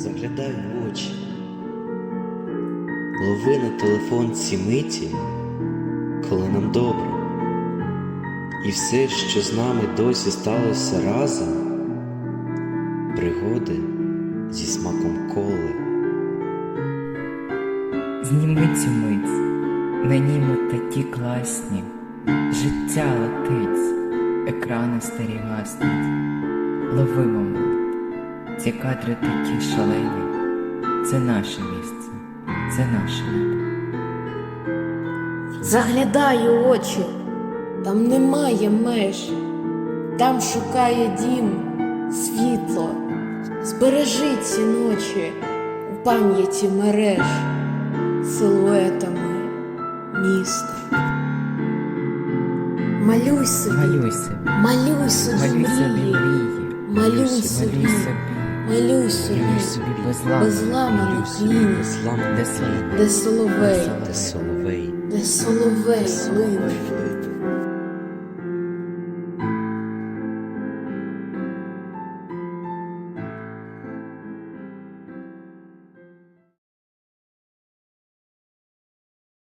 заглядай в очі, лови на телефон ці миті, коли нам добре, і все, що з нами досі сталося разом, пригоди зі смаком коли. Зніми цю мить, на ній ми такі класні, життя летить, екрани старі гаснуть, ловимо ми ці кадри такі шалені, це наше місце, це наше небо. Заглядаю очі, там немає меж, там шукає дім, світло, збережи ці ночі у пам'яті мереж, силуетами міста. Малюй собі, Малюй собі, малюй собі малюй собі малюй собі, малюй собі, безламану світ, де соловей, де соловей, де соловей? Лине.